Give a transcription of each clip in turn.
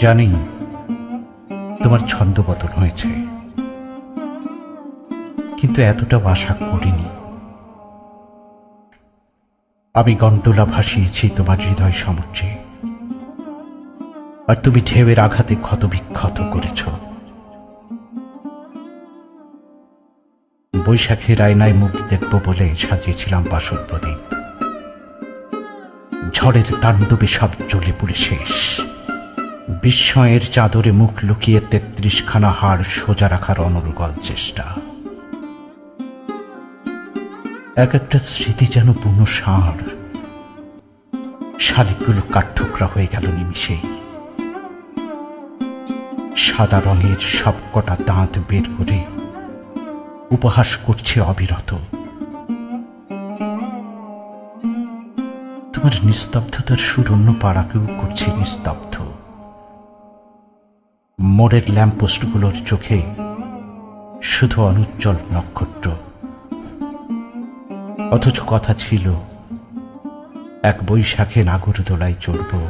জানি তোমার ছন্দপতন হয়েছে। কিন্তু এতটাও আশা করিনি। আমি গন্ডোলা ভাসিয়েছি তোমার হৃদয় সমুদ্রে। আর তুমি ঢেউয়ের আঘাতে ক্ষত বিক্ষত করেছ। বৈশাখের আয়নায় মুখ দেখব বলে সাজিয়েছিলাম বাসর প্রদীপ ঝড়ের তাণ্ডবে সব জ্বলে পুড়ে শেষ। বিস্ময়ের চাদরে মুখ লুকিয়ে তেত্রিশখানা হাড় সোজা রাখার অনর্গল চেষ্টা। এক একটা স্মৃতি যেন বুনো সার। শালিকগুলো কাঠঠোকরা হয়ে গেল নিমিষেই সাদা রঙের সব কটা দাঁত বের করে উপহাস করছে অবিরত। তোমার নিস্তব্ধতার সুর অন্য পাড়াকেও করছে নিস্তব্ধ। মোড়ের ল্যাম্পপোস্টগুলোর চোখে শুধু অনুজ্জ্বল নক্ষত্র। অথচ কথা ছিল, এক বৈশাখে নাগরদোলায় চড়ব।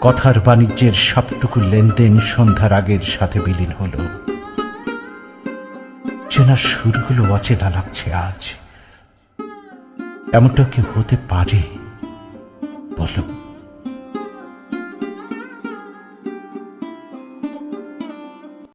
কথার বাণিজ্যের সবটুকু লেনদেন সন্ধ্যার আগের সাথে বিলীন হলো। চেনার সুরগুলো অচেনা লাগছে আজ। এমনটা কি হতে পারে? বলো।